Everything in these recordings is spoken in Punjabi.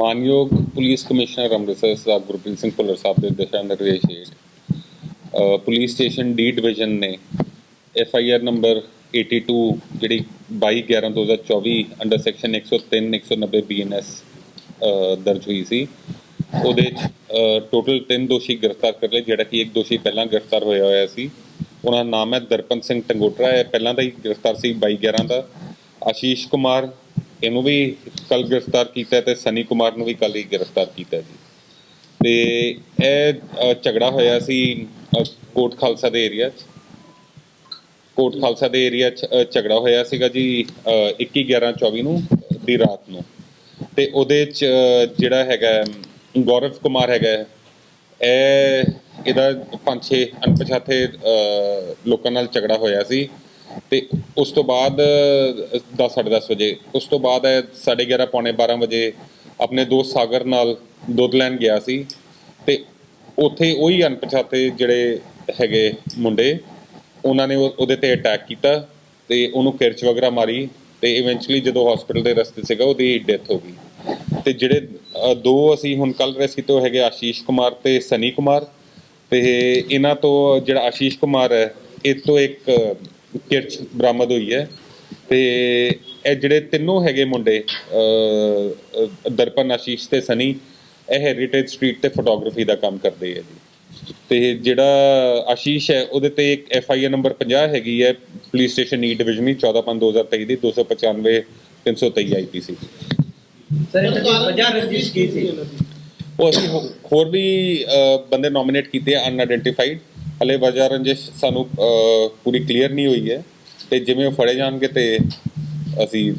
ਮਾਨਯੋਗ ਪੁਲਿਸ ਕਮਿਸ਼ਨਰ ਅੰਮ੍ਰਿਤਸਰ ਸਾਹਿਬ ਗੁਰਪ੍ਰੀਤ ਸਿੰਘ ਭੁੱਲਰ ਸਾਹਿਬ ਦੇ ਦਿਸ਼ਾ ਨਿਰਦੇਸ਼ ਹੇਠ ਪੁਲਿਸ ਸਟੇਸ਼ਨ ਡੀ ਡਿਵੀਜ਼ਨ ਨੇ ਐਫ ਆਈ ਆਰ ਨੰਬਰ 82 ਜਿਹੜੀ 22 11 2024 ਅੰਡਰ ਸੈਕਸ਼ਨ 103 190 ਬੀਐਨਐਸ ਦਰਜ ਹੋਈ ਸੀ। ਉਹਦੇ ਚ ਟੋਟਲ 3 ਦੋਸ਼ੀ ਗ੍ਰਿਫਤਾਰ ਕਰ ਲਏ, ਜਿਹੜਾ ਕਿ ਇੱਕ ਦੋਸ਼ੀ ਪਹਿਲਾਂ ਗ੍ਰਿਫਤਾਰ ਹੋਇਆ ਹੋਇਆ ਸੀ। ਉਹਨਾਂ ਦਾ ਨਾਮ ਹੈ ਦਰਪਨ ਸਿੰਘ ਟੰਗੋਟਰਾ, ਇਹ ਪਹਿਲਾਂ ਦਾ ਹੀ ਗ੍ਰਿਫਤਾਰ ਸੀ 22 11 ਦਾ। ਆਸ਼ੀਸ਼ ਕੁਮਾਰ, ਇਹਨੂੰ ਵੀ ਕੱਲ ਗ੍ਰਿਫਤਾਰ ਕੀਤਾ ਤੇ ਸਨੀ ਕੁਮਾਰ ਨੂੰ ਵੀ ਕੱਲ ਹੀ ਗ੍ਰਿਫਤਾਰ ਕੀਤਾ ਜੀ। ਤੇ ਇਹ ਝਗੜਾ ਹੋਇਆ ਸੀ ਕੋਟ ਖਾਲਸਾ ਦੇ ਏਰੀਆ 'ਚ। ਕੋਟ ਖਾਲਸਾ ਦੇ ਏਰੀਆ 'ਚ ਝਗੜਾ ਹੋਇਆ ਸੀਗਾ ਜੀ ਅ, 21 11 24 ਨੂੰ ਦੀ ਰਾਤ ਨੂੰ। ਤੇ ਉਹਦੇ 'ਚ ਜਿਹੜਾ ਹੈਗਾ ਗੌਰਵ ਕੁਮਾਰ ਹੈਗਾ ਇਹ ਇਹਦਾ ਪੰਜ ਛੇ ਅਣਪਛਾਤੇ ਅ, ਲੋਕਾਂ ਨਾਲ ਝਗੜਾ ਹੋਇਆ ਸੀ। ਤੇ ਉਸ ਤੋਂ ਬਾਅਦ 10 ਦਸ ਵਜੇ। ਉਸ ਤੋਂ ਬਾਅਦ ਇਹ 11:30 ਪੌਣੇ 12 ਵਜੇ ਆਪਣੇ ਦੋਸਤ ਸਾਗਰ ਨਾਲ ਦੁੱਧ ਲੈਣ ਗਿਆ ਸੀ। ਤੇ ਉੱਥੇ ਉਹੀ ਅਣਪਛਾਤੇ ਜਿਹੜੇ ਹੈਗੇ ਮੁੰਡੇ, ਉਹਨਾਂ ਨੇ ਉਹ- ਉਹਦੇ ਤੇ ਅਟੈਕ ਕੀਤਾ ਤੇ ਉਹਨੂੰ ਕਿਰਚ ਵਗੈਰਾ ਮਾਰੀ ਤੇ ਇਵੈਂਚੁਅਲੀ ਜਦੋਂ ਹਸਪੀਟਲ ਦੇ ਰਸਤੇ ਸੀਗਾ, ਉਹਦੀ ਡੈਥ ਹੋ ਗਈ। ਤੇ ਜਿਹੜੇ ਦੋ ਅਸੀਂ ਹੁਣ ਕੱਲ ਰੈਸ ਕੀਤੇ ਉਹ ਹੈਗੇ ਆਸ਼ੀਸ਼ ਕੁਮਾਰ ਤੇ ਸਨੀ ਕੁਮਾਰ ਤੇ ਇਹਨਾਂ ਤੋਂ ਜਿਹੜਾ ਆਸ਼ੀਸ਼ ਕੁਮਾਰ ਹੈ, ਇਹ ਤੋਂ ਇੱਕ ਕਿਰਚ ਬਰਾਮਦ ਹੋਈ ਹੈ। ਤੇ ਇਹ ਜਿਹੜੇ ਤਿੰਨੋਂ ਹੈਗੇ ਮੁੰਡੇ ਦਰਪਨ ਆਸ਼ੀਸ਼ ਤੇ ਸਨੀ ਇਹ ਹੈਰੀਟੇਜ ਸਟਰੀਟ ਤੇ ਫੋਟੋਗ੍ਰਾਫੀ ਦਾ ਕੰਮ ਕਰਦੇ ਹੈ ਜੀ। ਤੇ ਜਿਹੜਾ ਆਸ਼ੀਸ਼ ਹੈ ਉਹਦੇ ਤੇ ਇੱਕ ਐਫ ਆਈ ਆਰ ਨੰਬਰ 50 ਹੈਗੀ ਹੈ ਪੁਲਿਸ ਸਟੇਸ਼ਨ ਈ ਡਿਵੀਜ਼ਨ ਦੀ 14 5 2023 ਦੀ 295 323 ਆਈਪੀਸੀ ਸਰ ਇਹਨਾਂ ਦੀ ਵਜ੍ਹਾ ਰੰਜਿਸ਼ ਕੀ ਸੀ? ਉਹ ਅਸੀਂ ਹੋਰ ਵੀ ਬੰਦੇ ਨੋਮੀਨੇਟ ਕੀਤੇ ਆ ਅਨਆਇਡੈਂਟੀਫਾਈਡ ਹਲੇ ਵਜ੍ਹਾ ਰੰਜਿਸ਼ ਸਾਨੂੰ ਪੂਰੀ ਕਲੀਅਰ ਨਹੀਂ ਹੋਈ ਹੈ। ਤੇ ਜਿਵੇਂ ਉਹ ਫੜੇ ਜਾਣਗੇ ਤੇ ਅਸੀਂ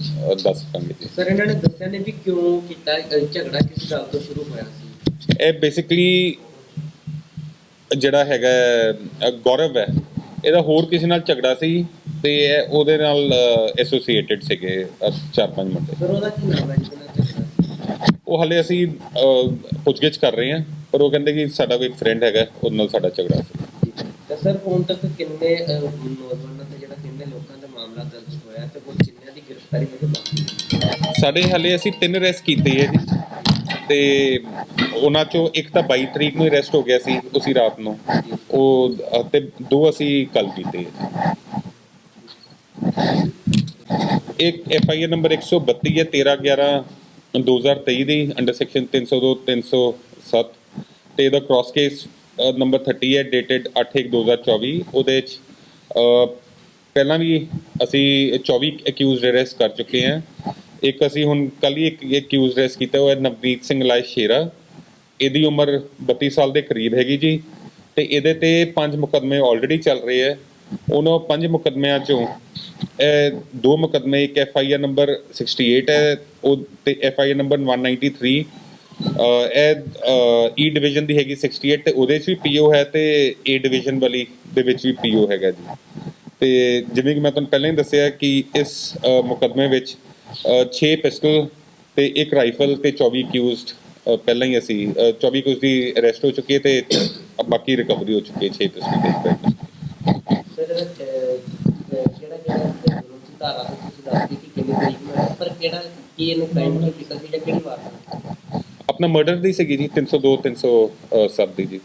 ਦੱਸ ਸਕਾਂਗੇ ਜੀ। ਸਰ ਇਹਨਾਂ ਨੇ ਦੱਸਿਆ ਨਹੀਂ ਵੀ ਕਿਉਂ ਕੀਤਾ ਝਗੜਾ ਕਿਸ ਗੱਲ ਤੋਂ ਸ਼ੁਰੂ ਹੋਇਆ ਸੀ? ਇਹ ਬੇਸਿਕਲੀ ਜਿਹੜਾ ਹੈਗਾ ਗੌਰਵ ਹੈ। ਇਹਦਾ ਹੋਰ ਕਿਸੇ ਨਾਲ ਝਗੜਾ ਸੀ ਤੇ ਇਹ ਉਹਦੇ ਨਾਲ ਐਸੋਸੀਏਟਿਡ ਸੀਗੇ ਚਾਰ ਪੰਜ ਮੁੰਡੇ। ਸਰ ਉਹਦਾ ਕੀ ਨਾਮ ਹੈ ਉਹ ਹਲੇ ਅਸੀਂ ਪੁੱਛਗਿੱਛ ਕਰ ਰਹੇ ਹਾਂ ਪਰ ਉਹ ਕਹਿੰਦੇ ਕਿ ਸਾਡਾ ਕੋਈ ਫਰੈਂਡ ਹੈਗਾ ਉਹਦੇ ਨਾਲ ਸਾਡਾ ਝਗੜਾ ਸੀ। ਤਾਂ ਸਰ ਹੁਣ ਤੱਕ ਕਿੰਨੇ ਅਹ, ਨੌਜਵਾਨਾਂ ਤੇ ਜਿਹੜਾ ਕਿੰਨੇ ਲੋਕਾਂ ਦਾ ਮਾਮਲਾ ਦਰਜ ਹੋਇਆ ਤੇ ਉਹ ਕਿੰਨਿਆਂ ਦੀ ਗ੍ਰਿਫਤਾਰੀ ਹੋਈ ਬਾਕੀ ਸਾਡੇ ਹਲੇ ਅਸੀਂ ਤਿੰਨ ਅਰੈਸਟ ਕੀਤੇ ਹੈ ਜੀ। ਤੇ ਉਹਨਾਂ ਚੋਂ ਇੱਕ ਤਾਂ 22 ਤਰੀਕ ਨੂੰ ਅਰੈਸਟ ਹੋ ਗਿਆ ਸੀ ਉਸੇ ਰਾਤ ਨੂੰ। ਉਹ ਤੇ ਦੋ ਅਸੀਂ ਕੱਲ ਕੀਤੇ ਹੈ ਇੱਕ ਐਫ ਆਈ ਆਰ ਨੰਬਰ 132 ਹੈ 13 11 2023 ਦੀ ਅੰਡਰ ਸੈਕਸ਼ਨ 302 307 ਤੇ ਇਹਦਾ ਕ੍ਰਾਸ ਕੇਸ ਨੰਬਰ 30 ਹੈ ਡੇਟਡ 8/1/2024 ਉਹਦੇ ਚ ਪਹਿਲਾਂ ਵੀ ਅਸੀਂ 24 ਅਕਿਊਜ਼ਡ ਅਰੈਸਟ ਕਰ ਚੁੱਕੇ ਹਾਂ। ਇੱਕ ਅਸੀਂ ਹੁਣ ਕੱਲ ਹੀ ਇੱਕ ਅਕਿਊਜ਼ਡ ਅਰੈਸਟ ਕੀਤਾ, ਉਹ ਹੈ ਨਵਨੀਤ ਸਿੰਘ ਲਾਇ ਸ਼ੇਰਾ। ਇਹਦੀ ਉਮਰ 32 ਸਾਲ ਦੇ ਕਰੀਬ ਹੈਗੀ ਜੀ। ਤੇ ਇਹਦੇ ਤੇ ਪੰਜ ਮੁਕੱਦਮੇ ਆਲਰੇਡੀ ਚੱਲ ਰਹੇ ਹੈ। ਉਹਨਾਂ ਪੰਜ ਮੁਕੱਦਮਿਆਂ ਚੋਂ ਇਹ ਦੋ ਮੁਕੱਦਮੇ, ਇੱਕ ਐਫ ਆਈ ਆਰ ਨੰਬਰ 68 ਹੈ, ਉਹ ਤੇ ਐਫ ਆਈ ਆਰ ਨੰਬਰ 193 ਅਹ ਇਹ ਈ ਡਿਵੀਜ਼ਨ e ਦੀ ਹੈਗੀ 68 ਤੇ ਉਹਦੇ 'ਚ ਵੀ ਪੀਓ ਹੈ ਤੇ ਏ ਡਿਵੀਜ਼ਨ ਵਾਲੀ ਦੇ ਵਿੱਚ ਵੀ ਪੀਓ ਹੈਗਾ ਜੀ। ਤੇ ਜਿਵੇਂ ਕਿ ਮੈਂ ਤੁਹਾਨੂੰ ਪਹਿਲਾਂ ਹੀ ਦੱਸਿਆ ਕਿ ਇਸ ਅਹ, ਵਿੱਚ 6 ਪਿਸਟਲ ਤੇ ਇੱਕ ਰਾਈਫਲ ਤੇ 24 ਅਕਿਊਜ਼ਡ ਪਹਿਲਾਂ ਹੀ ਅਸੀਂ 24 ਅਕਿਊਜ਼ਡ ਦੀ ਅਰੈਸਟ ਹੋ ਚੁੱਕੀ ਹੈ ਤੇ ਬਾਕੀ ਰਿਕਵਰੀ ਹੋ ਚੁੱਕੀ ਹੈ 6 ਪਿਸਟਲ ਤੇ ਇੱਕ ਸਰ ਜਿਹੜਾ ਜਿਹੜਾ ਧਾਰਾ ਤੋਂ ਤੁਸੀਂ ਦੱਸਦੇ ਕਿ ਕਿੰਨੀ ਤਰੀਕ ਨੂੰ ਪਰ ਕਿਹੜਾ ਕੀ ਇਹਨੂੰ ਕ੍ਰਾਈਮ ਕੀਤਾ ਸੀ ਜਾਂ ਕਿਹੜੀ ਵਾਰ? ਆਪਣਾ ਮਰਡਰ ਦੀ ਸੀਗੀ ਜੀ 302 307 ਦੀ ਜੀ।